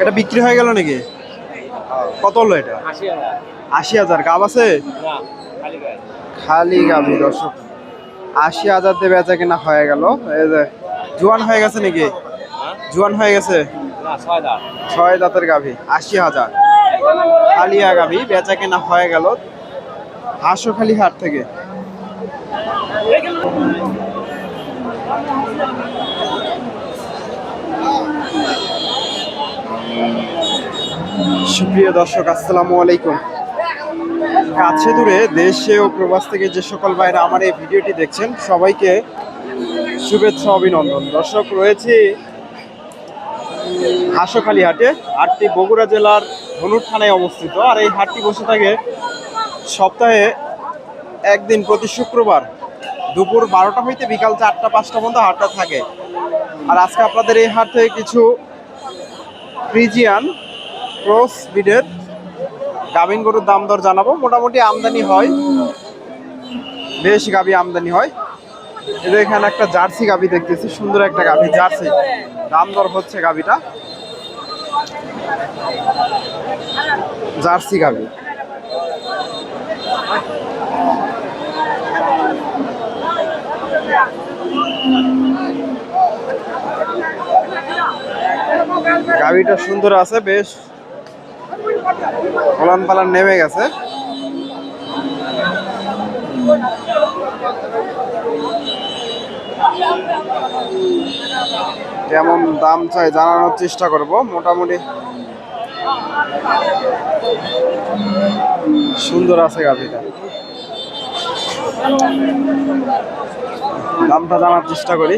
এটা বিক্রি হয়ে গেল নাকি? কত হলো এটা? আশি হাজার। গাব আছে? খালি খালি গাভি দর্শক। আশি হাজার দিয়ে বেচা কেনা হয়ে গেল। এই যে, জোয়ান হয়ে গেছে নাকি? জোয়ান হয়ে গেছে? ছয় দাঁত ছয় দাঁতের গাভি, আশি হাজার। খালিয়া গাভি, বেচা কেনা হয়ে গেল। হাঁসখালি হাট থেকে। সুপ্রিয় দর্শক, আসসালামু আলাইকুম। কাছে দূরে দেশে ও প্রবাস থেকে যে সকল ভাইরা আমার এই ভিডিওটি দেখছেন, সবাইকে শুভেচ্ছা, অভিনন্দন। দর্শক, রয়েছে হাঁসখালি হাটে, হাটটি বগুড়া জেলার ধনুর থানায় অবস্থিত। আর এই হাটটি বসে থাকে সপ্তাহে একদিন প্রতি শুক্রবার দুপুর বারোটা হইতে বিকাল চারটা, পাঁচটা পর্যন্ত হাটটা থাকে। আর আজকে আপনাদের এই হাট থেকে কিছু ফ্রিজিয়ান ক্রস বিডের গাভিন গরুর দাম দর জানাব। মোটামুটি আমদানি হয়। বেশ গাভি আমদানি হয়। এদের এখানে একটা জার্সি গাভি দেখতেছি, সুন্দর একটা গাভি, জার্সি। দাম দর হচ্ছে গাভিটা। জার্সি গাভি। গাভিটা সুন্দর আছে, বেশ ফলান পালান নেমে গেছে। কেমন দাম চাই জানানোর চেষ্টা করব, মোটামুটি সুন্দর আছে গাভিটা দামটা জানার চেষ্টা করি।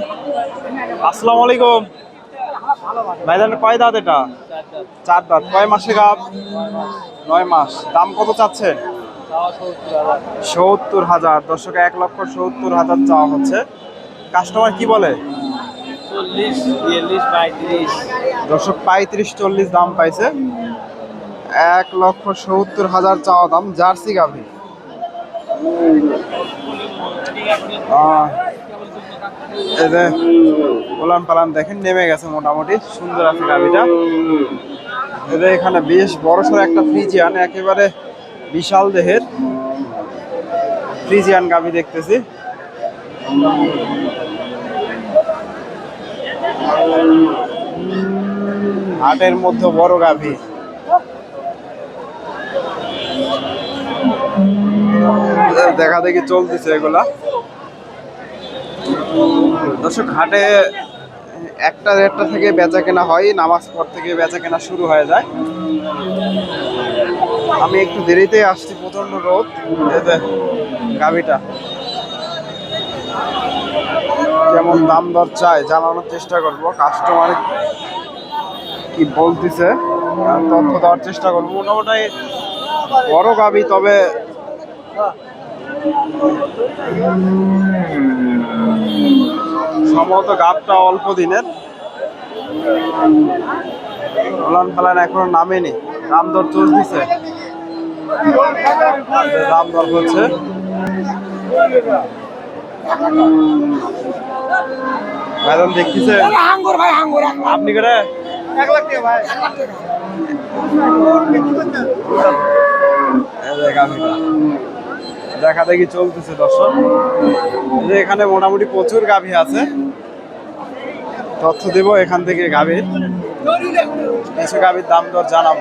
আসসালামু আলাইকুম। ভাইজান কয় দাঁত এটা? চার দাঁত। কয় মাসে গাব? নয় মাস। দাম কত চাচ্ছেন সত্তর হাজার। দর্শক এক লক্ষ সত্তর হাজার চাওয়া হচ্ছে। কাস্টমার কি বলে? দর্শক পঁয়ত্রিশ চল্লিশ দাম পাইছে। এক লক্ষ সত্তর হাজার চাওয়া দাম। জার্সি গাভি। আহ, এই যে পালান দেখেন, নেমে গেছে মোটামুটি, সুন্দর আছে গাভিটা এদের এখানে বেশ বড়সড় একটা ফ্রিজিয়ান, একেবারে বিশাল দেহের ফ্রিজিয়ান গাভি দেখতেছি। হাটের মধ্যে বড় গাভি দেখা দেখি চলতেছে এগুলা। দর্শক হাটে একটা দেড়টা থেকে বেচা কেনা হয় নামাজ পর থেকে বেচা কেনা শুরু হয়ে যায়। আমি একটু দেরিতে আসছি প্রচণ্ড রোদ। গাভিটা। কেমন দাম দর চাই জানানোর চেষ্টা করব। কাস্টমার কি বলতেছে তথ্য দেওয়ার চেষ্টা করব। মোটামুটি বড় গাবি তবে সম্ভবত গাবটা অল্প দিনের। ফলান ফালান এখনও নামেনি। দাম দর চলতেছে দাম দর হচ্ছে। ম্যাডাম দেখতেছে? আপনি করে? এক লাখ টাকা ভাই এই যে গাভীটা। দেখা দেখি চলতেছে দর্শক। যে এখানে মোটামুটি প্রচুর গাভী আছে। তথ্য দেব এখান থেকে গাভীর। কিছু গাভীর দাম দর জানাব।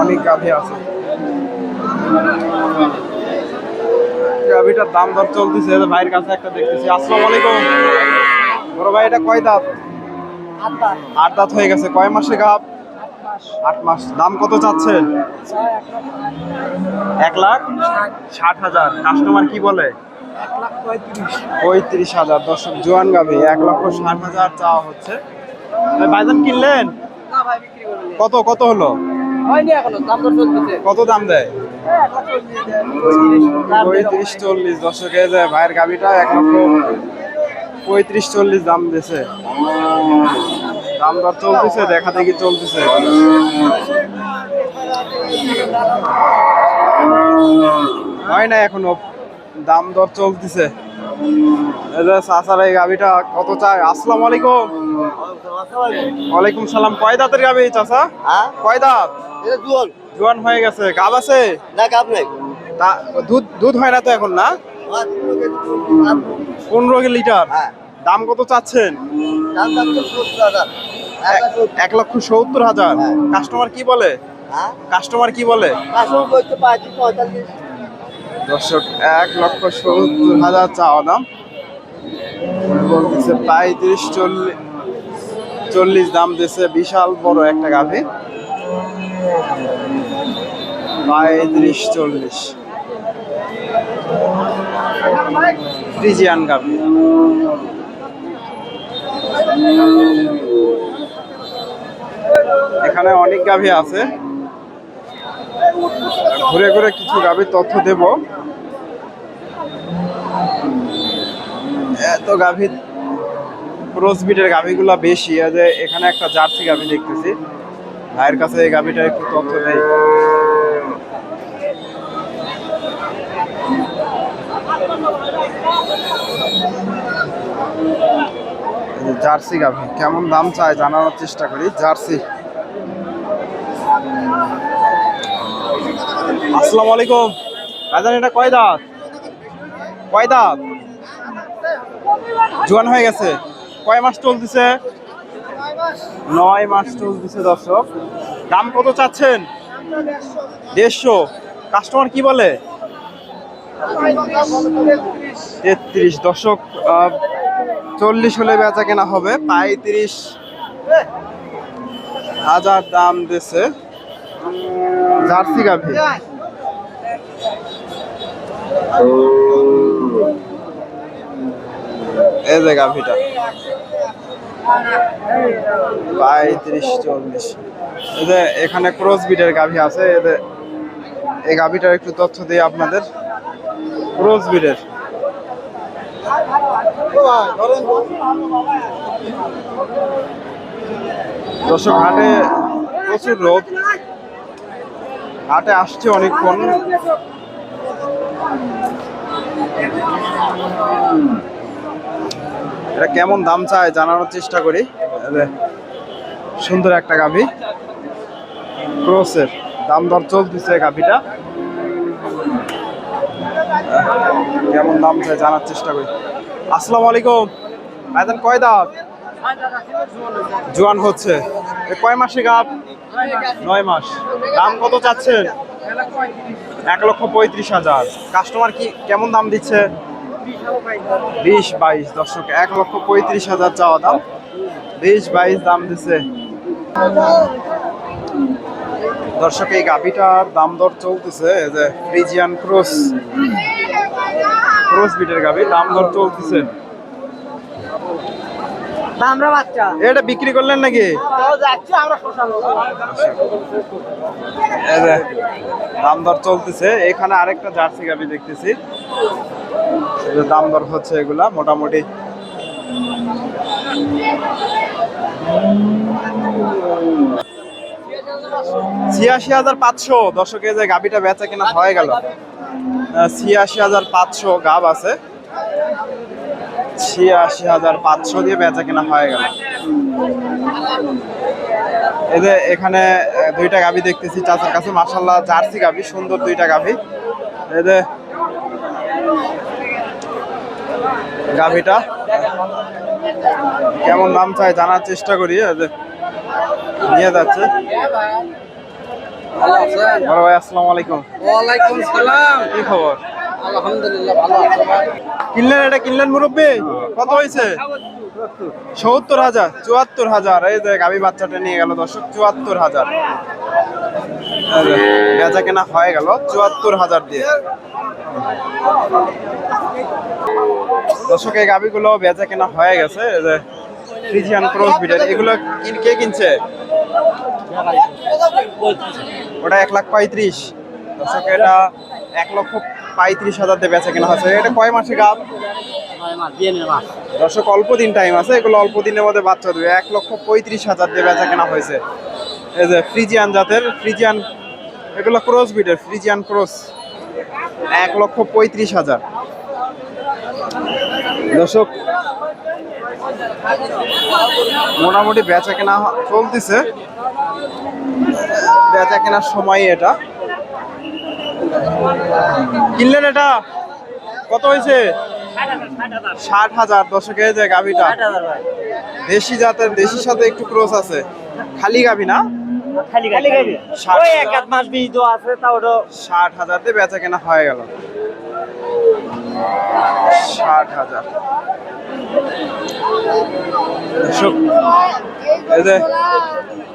অনেক গাভী আছে। গাভীটার দাম দর চলতেছে ভাইয়ের কাছে একটা দেখতেছি। আসসালামু আলাইকুম। বড় ভাই এটা কয় দাঁত? আট দাঁত। হয়ে গেছে। কয় মাসে গাভ আট মাস। দাম কত চাচ্ছেন? এক লাখ। ষাট হাজার। কাস্টমার কি বলে? পঁয়ত্রিশ। হাজার। দর্শক জোয়ান গাভি এক লক্ষ ষাট হাজার চাওয়া হচ্ছে। ভাই, ভাইজান কিনলেন? কত কত হলো? কত দাম দেয়? পঁয়ত্রিশ চল্লিশ। দর্শকে যে ভাইয়ের গাভিটা এক লক্ষ পঁয়ত্রিশ চল্লিশ দাম দিয়েছে। দাম দর চলতেছে দেখা দেখি চলতেছে? হয় না এখনও দাম দর চলতেছে। এই যে চাচার এই গাভিটা কত চায়? আসসালামু আলাইকুম। ওয়ালাইকুম সালাম। কয় দাঁতের গাভি চাচা? হ্যাঁ? কয় দাঁত? জোয়ান। হয়ে গেছে। গাব আছে? না কাপ নাই। দুধ দুধ হয় না তো এখন না? পনেরো লিটার? হ্যাঁ। দাম কত চাচ্ছেন? এক- লক্ষ সত্তর হাজার। হ্যাঁ। কাস্টমার কি বলে? হ্যাঁ? কাস্টমার কি বলে? দর্শক এক লক্ষ সত্তর হাজার চাওয়া দাম। বলতেছে পঁয়ত্রিশ চল্লিশ চল্লিশ দাম দিছে বিশাল বড় একটা গাভি। পঁয়ত্রিশ চল্লিশ। ফ্রিজিয়ান গাভি। এখানে অনেক গাভি আছে। ঘুরে ঘুরে কিছু গাভীর তথ্য দেব। এত গাভীর ক্রসবিটের গাভীগুলা বেশি। যে এখানে একটা জার্সি গাভী দেখতেছি। ভাইয়ের কাছে এই গাভীটার একটু তথ্য দেই। জার্সি গাভী। কেমন দাম চায় জানানোর চেষ্টা করি, জার্সি। আসসালামু আলাইকুম। ভাইজান এটা কয় দাঁত? কয় দাঁত? জোয়ান হয়ে গেছে। কয় মাস চলতেছে? নয় মাস চলতেছে দর্শক। দাম কত চাচ্ছেন? দেড়শো। কাস্টমার কি বলে? তেত্রিশ। দর্শক চল্লিশ হলে বেচা কেনা হবে। পঁয়ত্রিশ হাজার দাম দিছে। জার্সি গাভী। এই যে গাভীটা। পঁয়ত্রিশ, চল্লিশ। এই এখানে ক্রস বিটের গাভী আছে। এদের এই গাভিটার একটু তথ্য দিই আপনাদের। ক্রস বিটের দর্শক, হাটে প্রচুর রোদ হাটে আসছে অনেকক্ষণ। এটা কেমন দাম চায় জানানোর চেষ্টা করি। সুন্দর একটা গাভী। ক্রসের, দাম দর চলতেছে গাভীটা। কেমন দাম চায় জানার চেষ্টা করি। আসসালামু আলাইকুম। ভাইজান, কয় জোয়ান হচ্ছে। কয় মাসে গাভ নয় মাস। দাম কত চাচ্ছেন? এক লক্ষ পঁয়ত্রিশ হাজার। কাস্টমার কি কেমন দাম দিচ্ছে? বিশ বাইশ। দর্শক, এক লক্ষ পঁয়ত্রিশ হাজার চাওয়া দাম। বিশ বাইশ দাম দিচ্ছে। দর্শক, এই গাভিটার দাম দর চলতেছে। যে ফ্রিজিয়ান ক্রস ক্রস বিটের গাভি দাম দর চলতেছে। আমরা বাচ্চা। এটা বিক্রি করলেন নাকি? দাম দর চলতেছে। এখানে আরেকটা জার্সি গাভি দেখতেছি। দাম দর হচ্ছে এগুলা মোটামুটি। ছিয়াশি হাজার পাঁচশো। দর্শকে যে গাভিটা বেচা কিনা হয়ে গেল। ছিয়াশি হাজার পাঁচশো গাব আছে। ছিয়াশি হাজার পাঁচশো দিয়ে বেচা কেনা হয়ে গেল। যে এখানে দুইটা গাভি দেখতেছি চাচার কাছে। মার্শাল্লাহ জার্সি গাভি সুন্দর দুইটা গাভি এদের গাভিটা কেমন দাম চাই জানার চেষ্টা করি যে নিয়ে যাচ্ছে। বড় ভাই আসসালামু আলাইকুম। ওয়ালাইকুম সালাম। কি খবর? আলহামদুলিল্লাহ ভালো আছো কিনলেন এটা? কিনলেন মুরব্বী? কত হয়েছে? সত্তর হাজার চুয়াত্তর হাজার। এই যে গাভী বাচ্চাটা নিয়ে গেল দর্শক চুয়াত্তর হাজার। বেচা কেনা হয়ে গেল চুয়াত্তর হাজার দিয়ে। দর্শক এই গাভীগুলো বেচা কেনা হয়ে গেছে ফ্রিজিয়ান ক্রস বিডের এগুলো কে কিনছে? ওটা এক লাখ পঁয়ত্রিশ। দর্শক, এটা এক লক্ষ পঁয়ত্রিশ হাজার দিয়ে বেচা কেনা হয়েছে এটা কয় মাসে গাভ দর্শক, অল্প দিন টাইম আছে। এগুলো অল্প দিনের মধ্যে বাচ্চা দেবে। এক লক্ষ পঁয়ত্রিশ হাজার দিয়ে বেচা কেনা হয়েছে। এই যে ফ্রিজিয়ান জাতের ফ্রিজিয়ান এগুলো ক্রস বিডের ফ্রিজিয়ান ক্রস এক লক্ষ পঁয়ত্রিশ হাজার। দর্শক মোটামুটি বেচা কেনা চলতেছে। বেচা কেনার সময় এটা। কিনলেন এটা? কত হয়েছে? ষাট হাজার দশকে যে গাভিটা। দেশি জাতের দেশির সাথে একটু ক্রস আছে। খালি গাভি না? ষাট হাজার। এক আধ মাস বীজ আছে তা ওটা ষাট হাজার দিয়ে বেচা কেনা হয়ে গেল। ষাট হাজার।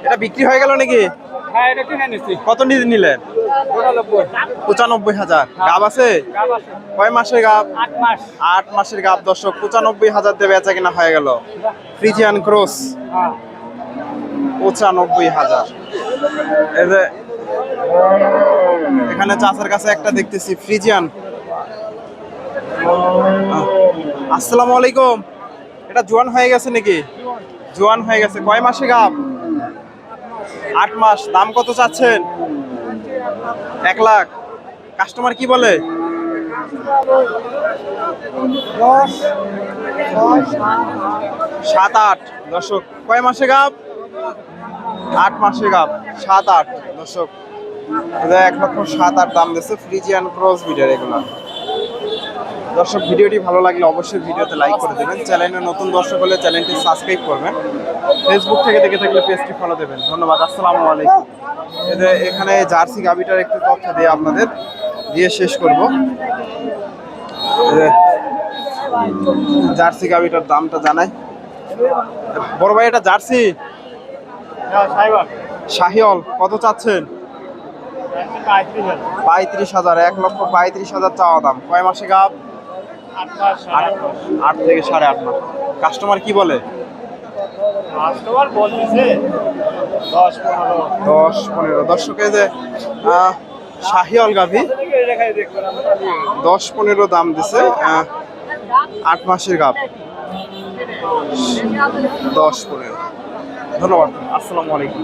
এটা বিক্রি হয়ে গেল নাকি? হ্যাঁ কত নিলেন পঁচানব্বই। হাজার। গাব আছে? কয় মাসের গাব? আট মাসের গাব দর্শক পঁচানব্বই হাজার দিয়ে বেচা কেনা হয়ে গেল। ফ্রিজিয়ান ক্রস পঁচানব্বই হাজার। এই যে এখানে চাচার কাছে একটা দেখতেছি ফ্রিজিয়ান আসসালামু আলাইকুম। এটা জোয়ান হয়ে গেছে নাকি? জোয়ান হয়ে গেছে। কয় মাসে গাব? আট মাস। দাম কত চাচ্ছেন? এক লাখ। কাস্টমার কি বলে? সাত আট। দর্শক, কয় মাসে গাব? আট মাসে গাব। সাত আট। দর্শক এটা এক লক্ষ সাত আট দাম দিচ্ছে ফ্রিজিয়ান ক্রস বিডার এগুলো। দর্শক, ভিডিওটি ভালো লাগলে অবশ্যই ভিডিওতে লাইক করে দেবেন। চ্যানেলে নতুন দর্শক হলে চ্যানেলটি সাবস্ক্রাইব করবেন। ফেসবুক থেকে দেখে থাকলে পেজটি ফলো দেবেন। ধন্যবাদ, আসসালামু আলাইকুম। এখানে জার্সি গাবিটার একটু তথ্য দিয়ে আপনাদের। দিয়ে শেষ করব। জার্সি গাবিটার দামটা জানাই। বড় ভাই, এটা জার্সি? শাহিওল কত চাচ্ছেন? পঁয়ত্রিশ হাজার, এক লক্ষ পঁয়ত্রিশ হাজার চাওয়া দাম। কয় মাসে গাব? আট থেকে সাড়ে আট মাস। কাস্টমার কি বলে? কাস্টমার বলতেছে দশ পনেরো। দশ পনেরো। দর্শকে যে আহ, শাহিওল গাভি দশ পনেরো দাম দিছে আট মাসের গাভ। দশ পনেরো। ধন্যবাদ। আসসালামু আলাইকুম।